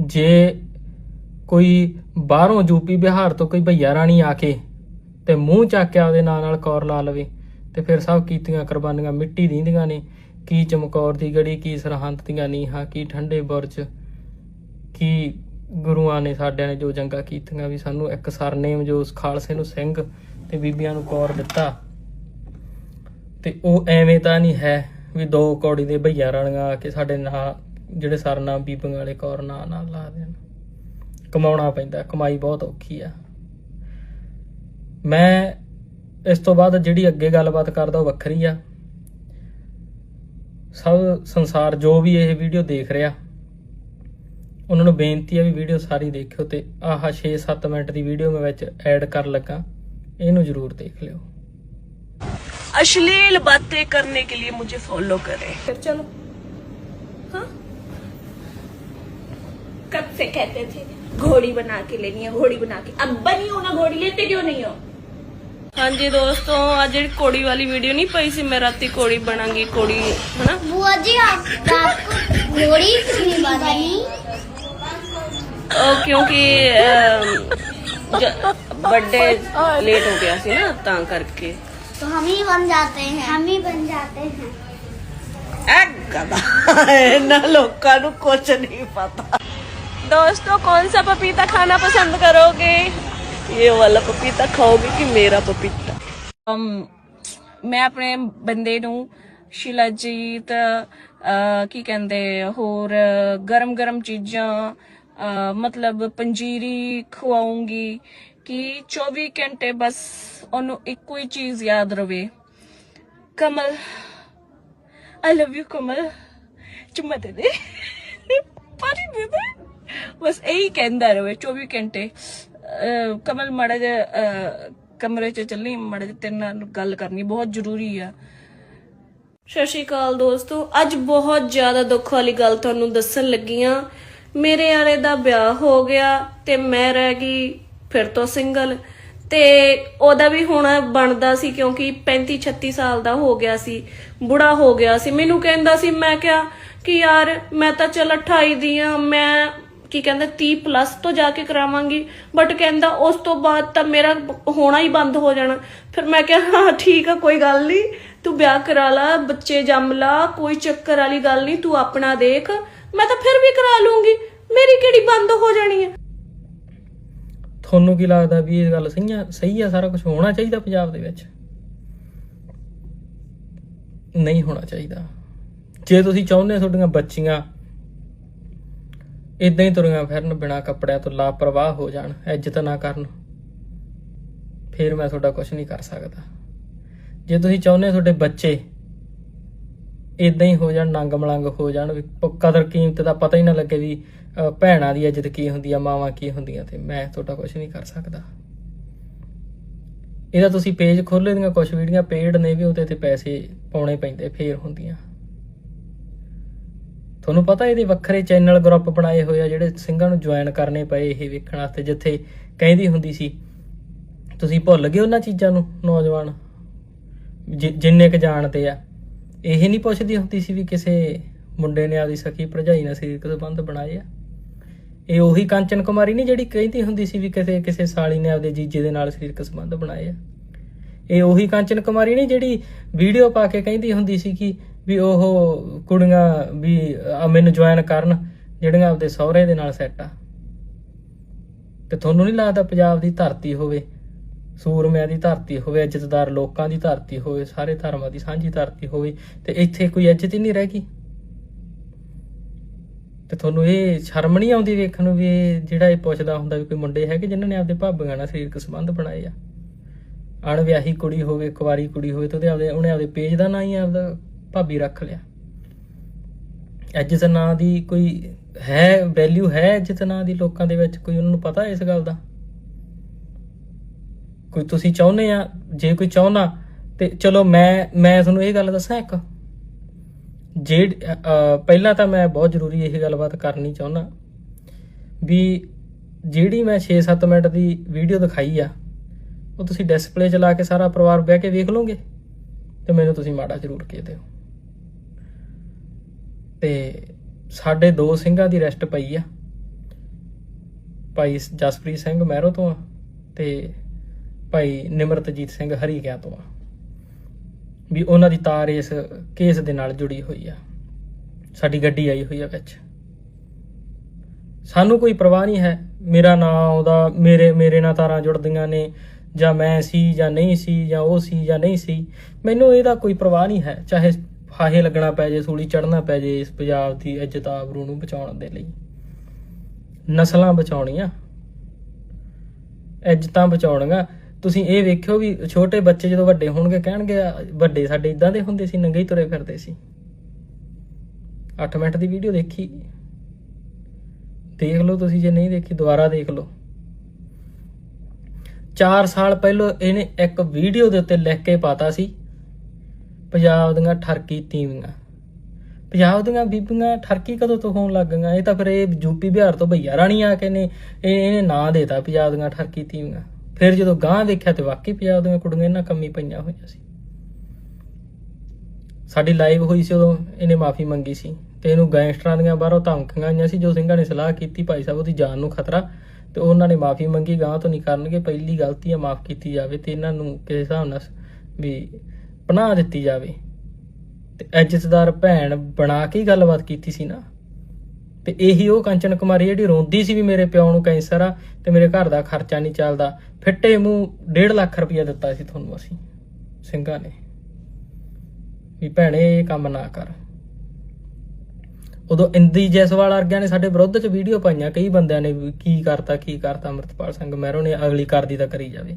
ਜੇ ਕੋਈ ਬਾਹਰੋਂ ਯੂਪੀ ਬਿਹਾਰ ਤੋਂ ਕੋਈ ਭਈਆ ਰਾਣੀ ਆ ਕੇ ਤੇ ਮੂੰਹ ਚੱਕ ਕੇ ਆਪਦੇ ਨਾਂ ਨਾਲ ਕੌਰ ਲਾ ਲਵੇ ਤੇ ਫਿਰ ਸਭ ਕੀਤੀਆਂ ਕੁਰਬਾਨੀਆਂ ਮਿੱਟੀ ਦੀਆਂ ਨੇ, ਕੀ ਚਮਕੌਰ ਦੀ ਗੜੀ, ਕੀ ਸਰਹੰਦ ਦੀਆਂ ਨੀਹਾਂ, ਕੀ ਠੰਡੇ ਬੁਰਜ, ਕੀ ਗੁਰੂਆਂ ਨੇ ਸਾਡਿਆਂ ਨੇ ਜੋ ਜੰਗਾਂ ਕੀਤੀਆਂ ਵੀ ਸਾਨੂੰ ਇੱਕ ਸਰਨੇਮ ਜੋ ਉਸ ਖਾਲਸੇ ਨੂੰ ਸਿੰਘ ਤੇ ਬੀਬੀਆਂ ਨੂੰ ਕੌਰ ਦਿੱਤਾ। ਤੇ ਉਹ ਐਵੇਂ ਤਾਂ ਨਹੀਂ ਹੈ ਵੀ ਦੋ ਕੌੜੀ ਦੇ ਭਈਆ ਰਾਣੀਆਂ ਆ ਕੇ ਸਾਡੇ ਨਾਂ ਜਿਹੜੇ ਸਰਨਾਮ ਬੀਬੀਆਂ ਵਾਲੇ ਕੌਰ ਨਾਂ ਨਾਲ ਲਾ ਦੇਣ ਕਮਾਉਣਾ ਪੈਂਦਾ ਕਮਾਈ ਬਹੁਤ ਔਖੀ ਆ ਮੈਂ ਇਸ ਤੋਂ ਬਾਅਦ ਜਿਹੜੀ ਅੱਗੇ ਗੱਲਬਾਤ ਕਰਦਾ ਉਹ ਵੱਖਰੀ ਆ ਸਭ ਸੰਸਾਰ ਜੋ ਵੀ ਇਹ ਵੀਡੀਓ ਦੇਖ ਰਿਹਾ ਉਹਨਾਂ ਨੂੰ ਬੇਨਤੀ ਆ ਵੀ ਵੀਡੀਓ ਸਾਰੀ ਦੇਖਿਓ ਤੇ ਆਹ 6-7 ਮਿੰਟ ਦੀ ਵੀਡੀਓ ਮੈਂ ਵਿੱਚ ਐਡ ਕਰਨ ਲੱਗਾ ਇਹਨੂੰ ਜ਼ਰੂਰ ਦੇਖ ਲਿਓ अश्लील बातें करने के लिए मुझे फॉलो करें फिर चलो हाँ कब से कहते थे घोड़ी बना के लेनी है घोड़ी बना के अब बनी हो ना घोड़ी लेते क्यों नहीं हो ਹਾਂਜੀ ਦੋਸਤੋ ਅੱਜ ਜਿਹੜੀ ਕੋੜੀ ਵਾਲੀ ਵੀਡੀਓ ਨਹੀਂ ਪਈ ਸੀ ਮੈਂ ਰਾਤੀ ਕੋੜੀ ਬਣਾਂਗੀ ਕੋੜੀ ਹਨਾ बुआ जी आप रात को घोड़ी क्यों नहीं बनाई ਉਹ ਕਿਉਂਕਿ ਬਰਥਡੇ ਲੇਟ ਹੋ ਗਿਆ ਸੀ ਨਾ ਤਾਂ ਕਰਕੇ तो हम ही बन जाते हैं हम ही बन जाते हैं ਐ ਗਦਾ ਇਹਨਾਂ ਲੋਕਾਂ ਨੂੰ ਕੁਝ ਨਹੀਂ ਪਤਾ दोस्तों कौन सा पपीता खाना पसंद करोगे ये वाला पपीता खाओगे कि मेरा पपीता um, ਮੈਂ ਆਪਣੇ ਬੰਦੇ ਨੂੰ ਸ਼ਿਲਾਜੀਤ ਅਹ, ਕੀ ਕਹਿੰਦੇ ਹੋਰ ਗਰਮ ਗਰਮ ਚੀਜ਼ਾਂ ਅਹ, ਮਤਲਬ ਪੰਜੀਰੀ ਖਵਾਉਂਗੀ ਕਿ 24 ਘੰਟੇ ਬਸ ਉਹਨੂੰ ਇੱਕੋ ਹੀ ਚੀਜ਼ ਯਾਦ ਰਵੇ ਕਮਲ ਆਈ ਲਵ ਯੂ ਕਮਲ ਚੁੰਮਾ ਦੇ ਦੇ ਪਾਣੀ ਦੇ ਦੇ ਬਸ ਇਹੀ ਕਹਿੰਦਾ ਰਹੇ 24 ਘੰਟੇ। ਕਮਲ ਮੜਾ ਜਿਹਾ ਕਮਰੇ 'ਚ ਚੱਲੀ, ਮੜਾ ਜਿਹਾ ਤੇਰੇ ਨਾਲ ਗੱਲ ਕਰਨੀ ਬਹੁਤ ਜ਼ਰੂਰੀ ਆ। ਸਤਿ ਸ਼੍ਰੀ ਅਕਾਲ ਦੋਸਤੋ, ਅੱਜ ਬਹੁਤ ਜ਼ਿਆਦਾ ਦੁੱਖ ਵਾਲੀ ਗੱਲ ਤੁਹਾਨੂੰ ਦੱਸਣ ਲੱਗੀ ਆ ਮੇਰੇ ਆਲੇ ਦਾ ਵਿਆਹ ਹੋ ਗਿਆ ਤੇ ਮੈਂ ਰਹਿ ਗਈ ਫਿਰ ਤੋਂ ਸਿੰਗਲ। ਤੇ ਉਹਦਾ ਵੀ ਹੁਣ ਬਣਦਾ ਸੀ ਕਿਉਂਕਿ 35 36 ਸਾਲ ਦਾ ਹੋ ਗਿਆ ਸੀ, ਬੁੜਾ ਹੋ ਗਿਆ ਸੀ। ਮੈਨੂੰ ਕਹਿੰਦਾ ਸੀ, ਮੈਂ ਕਿਹਾ ਕਿ ਯਾਰ ਮੈਂ ਤਾਂ ਚਲ 28 ਦੀ ਆ, ਮੈਂ ਕੀ ਕਹਿੰਦਾ 30 ਪਲੱਸ ਤੋਂ ਜਾ ਕੇ ਕਰਾਵਾਂਗੀ। ਬਟ ਕਹਿੰਦਾ, ਉਸ ਤੋਂ ਬਾਅਦ ਤਾਂ ਮੇਰਾ ਹੋਣਾ ਹੀ ਬੰਦ ਹੋ ਜਾਣਾ। ਫਿਰ ਮੈਂ ਕਿਹਾ, ਹਾਂ, ਠੀਕ ਆ, ਕੋਈ ਗੱਲ ਨਹੀਂ। ਤੂੰ ਵਿਆਹ ਕਰਾ ਲਾ, ਬੱਚੇ ਜੰਮ ਲਾ, ਕੋਈ ਚੱਕਰ ਵਾਲੀ ਗੱਲ ਨਹੀਂ, ਤੂੰ ਆਪਣਾ ਦੇਖ। ਮੈਂ ਤਾਂ ਫਿਰ ਵੀ ਕਰਾ ਲੂੰਗੀ। ਮੇਰੀ ਕਿਹੜੀ ਬੰਦ ਹੋ ਜਾਣੀ ਹੈ ਤੁਹਾਨੂੰ ਕੀ ਲੱਗਦਾ ਵੀ ਇਹ ਗੱਲ ਸਹੀ ਆ? ਸਹੀ ਆ, ਸਾਰਾ ਕੁਝ ਹੋਣਾ ਚਾਹੀਦਾ ਪੰਜਾਬ ਦੇ ਵਿੱਚ? ਨਹੀਂ ਹੋਣਾ ਚਾਹੀਦਾ। ਜੇ ਤੁਸੀਂ ਚਾਹੁੰਦੇ ਹੋ ਤੁਹਾਡੀਆਂ ਬੱਚੀਆਂ ਇਦਾਂ ਹੀ ਤੁਰੀਆਂ ਫਿਰਨ ਬਿਨਾ ਕੱਪੜਿਆਂ ਤੋਂ ਲਾਪਰਵਾਹ ਹੋ ਜਾਣ, ਇੱਜ਼ਤ ਨਾ ਕਰਨ। ਫਿਰ ਮੈਂ ਤੁਹਾਡਾ ਕੁਝ ਨਹੀਂ ਕਰ ਸਕਦਾ। ਜੇ ਤੁਸੀਂ ਚਾਹੁੰਦੇ ਹੋ ਤੁਹਾਡੇ ਬੱਚੇ ਇਦਾਂ ਹੀ ਹੋ ਜਾਣ ਨੰਗ ਮਲੰਗ ਹੋ ਜਾਣ, ਵੀ ਕਦਰ ਕੀਮਤ ਦਾ ਪਤਾ ਹੀ ਨਾ ਲੱਗੇ ਵੀ ਭੈਣਾਂ ਦੀ ਇੱਜ਼ਤ ਕੀ ਹੁੰਦੀ ਆ, ਮਾਵਾਂ ਕੀ ਹੁੰਦੀਆਂ ਤੇ ਮੈਂ ਤੁਹਾਡਾ ਕੁਝ ਨਹੀਂ ਕਰ ਸਕਦਾ। ਇਹਦਾ ਤੁਸੀਂ ਪੇਜ ਖੋਲ੍ਹੇ ਦੀਆਂ ਕੁਝ ਵੀਡੀਓ ਪੇਡ ਨੇ ਵੀ ਉਹਦੇ ਤੇ ਪੈਸੇ ਪਾਉਣੇ ਪੈਂਦੇ, ਫੇਰ ਹੁੰਦੀਆਂ। ਤੁਹਾਨੂੰ ਪਤਾ ਇਹਦੇ ਵੱਖਰੇ ਚੈਨਲ ਗਰੁੱਪ ਬਣਾਏ ਹੋਏ ਆ ਜਿਹੜੇ ਸਿੰਘਾਂ ਨੂੰ ਜੁਆਇਨ ਕਰਨੇ ਪਏ ਇਹ ਵੇਖਣ ਵਾਸਤੇ, ਜਿੱਥੇ ਕਹਿੰਦੀ ਹੁੰਦੀ ਸੀ, ਤੁਸੀਂ ਭੁੱਲ ਗਏ ਉਹਨਾਂ ਚੀਜ਼ਾਂ ਨੂੰ, ਨੌਜਵਾਨ ਜਿੰਨੇ ਕ ਜਾਣਦੇ ਆ। ਇਹ ਨਹੀਂ ਪੁੱਛਦੀ ਹੁੰਦੀ ਸੀ ਵੀ ਕਿਸੇ ਮੁੰਡੇ ਨੇ ਆਪਦੀ ਸਖੀ ਭਰਜਾਈ ਨਾਲ ਸਰੀਰਕ ਸੰਬੰਧ ਬਣਾਏ ਆ। ਇਹ ਉਹੀ ਕਾਂਚਨ ਕੁਮਾਰੀ ਨਹੀਂ ਜਿਹੜੀ ਕਹਿੰਦੀ ਹੁੰਦੀ ਸੀ ਵੀ ਕਿਸੇ ਕਿਸੇ ਸਾਲੀ ਨੇ ਆਪਦੇ ਜੀਜੇ ਦੇ ਨਾਲ ਸਰੀਰਕ ਸੰਬੰਧ ਬਣਾਏ ਆ। ਇਹ ਉਹੀ ਕਾਂਚਨ ਕੁਮਾਰੀ ਨਹੀਂ ਜਿਹੜੀ ਵੀਡੀਓ ਪਾ ਕੇ ਕਹਿੰਦੀ ਹੁੰਦੀ ਸੀ ਕਿ ਵੀ ਉਹ ਕੁੜੀਆਂ ਵੀ ਮੈਨੂੰ ਜੁਆਇਨ ਕਰਨ, ਜਿਹੜੀਆਂ ਆਪਦੇ ਸਹੁਰੇ ਦੇ ਨਾਲ ਸੈੱਟ ਆ। ਤੇ ਤੁਹਾਨੂੰ ਨਹੀਂ ਲੱਗਦਾ ਪੰਜਾਬ ਦੀ ਧਰਤੀ ਹੋਵੇ, ਸੂਰਮਿਆਂ ਦੀ ਧਰਤੀ ਹੋਵੇ, ਇੱਜ਼ਤਦਾਰ ਲੋਕਾਂ ਦੀ ਧਰਤੀ ਹੋਵੇ, ਸਾਰੇ ਧਰਮਾਂ ਦੀ ਸਾਂਝੀ ਧਰਤੀ ਹੋਵੇ, ਤੇ ਇੱਥੇ ਕੋਈ ਇੱਜ਼ਤ ਹੀ ਨਹੀਂ ਰਹਿ ਗਈ? ਤੇ ਤੁਹਾਨੂੰ ਇਹ ਸ਼ਰਮ ਨਹੀਂ ਆਉਂਦੀ ਵੇਖਣ ਨੂੰ ਵੀ ਜਿਹੜਾ ਇਹ ਪੁੱਛਦਾ ਹੁੰਦਾ ਵੀ ਕੋਈ ਮੁੰਡੇ ਹੈਗੇ ਜਿਨ੍ਹਾਂ ਨੇ ਆਪਦੇ ਭਾਬੀਆਂ ਨਾਲ ਸਰੀਰਕ ਸੰਬੰਧ ਬਣਾਏ ਆ? ਅਣਵਿਆਹੀ ਕੁੜੀ ਹੋਵੇ, ਕੁਵਾਰੀ ਕੁੜੀ ਹੋਵੇ, ਤੇ ਉਹਦੇ ਆਪਦੇ ਉਹਨੇ ਆਪਦੇ ਪੇਜ ਦਾ ਨਾਂ ਹੀ ਆਪਦਾ ਭਾਬੀ ਰੱਖ ਲਿਆ। ਇੱਜ਼ਤ ਨਾਂ ਦੀ ਕੋਈ ਹੈ ਵੈਲਿਊ ਹੈ ਇੱਜ਼ਤ ਨਾਂ ਦੀ ਲੋਕਾਂ ਦੇ ਵਿੱਚ? ਕੋਈ ਉਹਨਾਂ ਨੂੰ ਪਤਾ ਇਸ ਗੱਲ ਦਾ? ਕੋਈ ਤੁਸੀਂ ਚਾਹੁੰਦੇ ਆ? ਜੇ ਕੋਈ ਚਾਹੁੰਦਾ, ਤੇ ਚਲੋ ਮੈਂ ਮੈਂ ਤੁਹਾਨੂੰ ਇਹ ਗੱਲ ਦੱਸਾਂ ਇੱਕ। ਜੇ ਪਹਿਲਾਂ ਤਾਂ ਮੈਂ ਬਹੁਤ ਜ਼ਰੂਰੀ ਇਹ ਗੱਲਬਾਤ ਕਰਨੀ ਚਾਹੁੰਦਾ ਵੀ ਜਿਹੜੀ ਮੈਂ 6-7 ਮਿੰਟ ਦੀ ਵੀਡੀਓ ਦਿਖਾਈ ਆ, ਉਹ ਤੁਸੀਂ ਡਿਸਪਲੇ ਚਲਾ ਕੇ ਸਾਰਾ ਪਰਿਵਾਰ ਬਹਿ ਕੇ ਵੇਖ ਲਓਗੇ ਤੇ ਮੈਨੂੰ ਤੁਸੀਂ ਮਾੜਾ ਜ਼ਰੂਰ ਕਹਿ ਦਿਓ। ਤੇ ਸਾਡੇ ਦੋ ਸਿੰਘਾਂ ਦੀ ਰੈਸਟ ਪਈ ਆ। ਭਾਈ ਜਸਪ੍ਰੀਤ ਸਿੰਘ ਮਹਿਰੋ ਤੋਂ ਆ ਤੇ ਭਾਈ ਨਿਮਰਤਜੀਤ ਸਿੰਘ ਹਰੀ ਹਰੀਕਿਆਂ ਤੋਂ ਆ। ਵੀ ਉਹਨਾਂ ਦੀ ਤਾਰ ਇਸ ਕੇਸ ਦੇ ਨਾਲ ਜੁੜੀ ਹੋਈ ਆ। ਸਾਡੀ ਗੱਡੀ ਆਈ ਹੋਈ ਆ ਵਿੱਚ। ਸਾਨੂੰ ਕੋਈ ਪਰਵਾਹ ਨਹੀਂ ਹੈ। ਮੇਰਾ ਨਾਂ ਉਹਦਾ, ਮੇਰੇ ਮੇਰੇ ਨਾਲ ਤਾਰਾਂ ਜੁੜਦੀਆਂ ਨੇ। ਜਾਂ ਮੈਂ ਸੀ ਜਾਂ ਨਹੀਂ ਸੀ ਜਾਂ ਉਹ ਸੀ ਜਾਂ ਨਹੀਂ ਸੀ। ਮੈਨੂੰ ਇਹਦਾ ਕੋਈ ਪਰਵਾਹ ਨਹੀਂ ਹੈ। ਚਾਹੇ ਫਾਹੇ ਲੱਗਣਾ ਪੈ ਜੇ ਸੂਲੀ ਚੜਨਾ ਪੈ ਜੇ ਇਸ ਪੰਜਾਬ ਦੀ ਇੱਜ਼ਤ ਆਬਰੂ ਨੂੰ ਬਚਾਉਣ ਦੇ ਲਈ। ਨਸਲਾਂ ਬਚਾਉਣੀਆਂ, ਇੱਜ਼ਤਾਂ ਬਚਾਉਣੀਆਂ। ਤੁਸੀਂ ਇਹ ਵੇਖਿਓ ਵੀ ਛੋਟੇ ਬੱਚੇ ਜਦੋਂ ਵੱਡੇ ਹੋਣਗੇ, ਕਹਿਣਗੇ, ਵੱਡੇ ਸਾਡੇ ਇਦਾਂ ਦੇ ਹੁੰਦੇ ਸੀ, ਨੰਗੇ ਹੀ ਤੁਰੇ ਫਿਰਦੇ ਸੀ। 8 ਮਿੰਟ ਦੀ ਵੀਡੀਓ ਦੇਖੀ। ਦੇਖ ਲਓ ਤੁਸੀਂ, ਜੇ ਨਹੀਂ ਦੇਖੀ, ਦੁਬਾਰਾ ਦੇਖ ਲਓ। 4 ਸਾਲ ਪਹਿਲਾਂ ਇਹਨੇ ਇੱਕ ਵੀਡੀਓ ਦੇ ਉੱਤੇ ਲਿਖ ਕੇ ਪਾਤਾ ਸੀ ਪੰਜਾਬ ਦੀਆਂ ਠਰਕੀ ਤੀਵੀਆਂ। ਪੰਜਾਬ ਦੀਆਂ ਬੀਬੀਆਂ ਠਰਕੀ ਕਦੋਂ ਤੋਂ ਹੋਣ ਲੱਗ ਗਈਆਂ? ਇਹ ਤਾਂ ਫਿਰ ਇਹ ਯੂਪੀ ਬਿਹਾਰ ਤੋਂ ਭਈਆ ਰਾਣੀ ਆ ਕੇ ਨੇ ਇਹਨੇ ਨਾਂ ਦੇਤਾ ਪੰਜਾਬ ਦੀਆਂ ਠਰਕੀ ਤੀਵੀਆਂ। ਫਿਰ ਜਦੋਂ ਗਾਂ ਦੇਖਿਆ ਤੇ ਵਾਕਈ ਪੰਜਾਬ ਦੀਆਂ ਕੁੜੀਆਂ ਇਹਨਾਂ ਕੰਮੀ ਪਈਆਂ ਹੋਈਆਂ ਸੀ। ਸਾਡੀ ਲਾਈਵ ਹੋਈ ਸੀ ਉਦੋਂ ਇਹਨੇ ਮਾਫੀ ਮੰਗੀ ਸੀ ਤੇ ਇਹਨੂੰ ਗੈਂਗਸਟਰਾਂ ਦੀਆਂ ਬਾਹਰੋਂ ਧਮਕੀਆਂ ਆਈਆਂ ਸੀ। ਜੋ ਸਿੰਘਾਂ ਨੇ ਸਲਾਹ ਕੀਤੀ, ਭਾਈ ਸਾਹਿਬ ਉਹਦੀ ਜਾਨ ਨੂੰ ਖਤਰਾ ਤੇ ਉਹਨਾਂ ਨੇ ਮਾਫੀ ਮੰਗੀ। ਗਾਂ ਤੋਂ ਨਹੀਂ ਕਰਨਗੇ ਪਹਿਲੀ ਗਲਤੀ ਆ ਮਾਫ ਕੀਤੀ ਜਾਵੇ ਤੇ ਇਹਨਾਂ ਨੂੰ ਕਿਸੇ ਹਿਸਾਬ ਨਾਲ ਵੀ ਪਨਾਹ ਦਿੱਤੀ ਜਾਵੇ। ਤੇ ਇੱਜ਼ਤਦਾਰ ਭੈਣ ਬਣਾ ਕੇ ਹੀ ਗੱਲਬਾਤ ਕੀਤੀ ਸੀ ਨਾ। ਤੇ ਇਹੀ ਉਹ ਕੰਚਨ ਕੁਮਾਰੀ ਜਿਹੜੀ ਰੋਂਦੀ ਸੀ ਵੀ ਮੇਰੇ ਪਿਓ ਨੂੰ ਕੈਂਸਰ ਆ ਤੇ ਮੇਰੇ ਘਰ ਦਾ ਖਰਚਾ ਨਹੀਂ ਚੱਲਦਾ। ਫਿੱਟੇ ਮੂੰਹ 1.5 ਲੱਖ ਰੁਪਇਆ ਦਿੱਤਾ ਸੀ ਤੁਹਾਨੂੰ ਅਸੀਂ, ਸਿੰਘਾਂ ਨੇ। ਵੀ ਭੈਣੇ, ਇਹ ਕੰਮ ਨਾ ਕਰ। ਉਦੋਂ ਇੰਦੀ ਜੈਸਵਾਲ ਵਰਗਿਆਂ ਨੇ ਸਾਡੇ ਵਿਰੁੱਧ ਚ ਵੀਡੀਓ ਪਾਈਆਂ, ਕਈ ਬੰਦਿਆਂ ਨੇ ਵੀ ਕੀ ਕਰਤਾ ਕੀ ਕਰਤਾ, ਅਮਰਤਪਾਲ ਸਿੰਘ ਮਹਿਰੋ ਨੇ ਅਗਲੀ ਕਰਦੀ ਤਾਂ ਕਰੀ ਜਾਵੇ।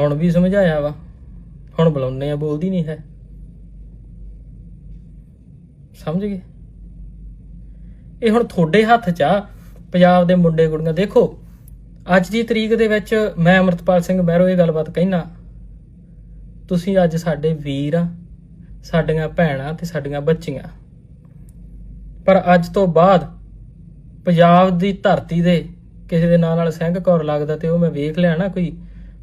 ਹੁਣ ਵੀ ਸਮਝਾਇਆ ਵਾ। ਹੁਣ ਬੁਲਾਉਂਦੇ ਆ, ਬੋਲਦੀ ਨਹੀਂ ਹੈ। ਸਮਝ ਗਏ? ਇਹ ਹੁਣ ਤੁਹਾਡੇ ਹੱਥ 'ਚ ਆ। ਪੰਜਾਬ ਦੇ ਮੁੰਡੇ ਕੁੜੀਆਂ, ਦੇਖੋ, ਅੱਜ ਦੀ ਤਰੀਕ ਦੇ ਵਿੱਚ ਮੈਂ ਅਮਰਤਪਾਲ ਸਿੰਘ ਮਹਿਰੋ ਇਹ ਗੱਲਬਾਤ ਕਹਿਣਾ ਤੁਸੀਂ ਅੱਜ ਸਾਡੇ ਵੀਰ ਆ, ਸਾਡੀਆਂ ਭੈਣਾਂ ਤੇ ਸਾਡੀਆਂ ਬੱਚੀਆਂ। ਪਰ ਅੱਜ ਤੋਂ ਬਾਅਦ ਪੰਜਾਬ ਦੀ ਧਰਤੀ ਦੇ ਕਿਸੇ ਦੇ ਨਾਂ ਨਾਲ ਸਿੰਘ ਕੌਰ ਲੱਗਦਾ ਤੇ ਉਹ ਮੈਂ ਵੇਖ ਲਿਆ ਨਾ ਕੋਈ।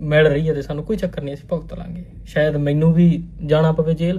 ਮਿਲ ਰਹੀ ਹੈ ਤੇ ਸਾਨੂੰ ਕੋਈ ਚੱਕਰ ਨਹੀਂ, ਅਸੀਂ ਭੁਗਤ ਲਾਂਗੇ। ਸ਼ਾਇਦ ਮੈਨੂੰ ਵੀ ਜਾਣਾ ਪਵੇ ਜੇਲ੍ਹ।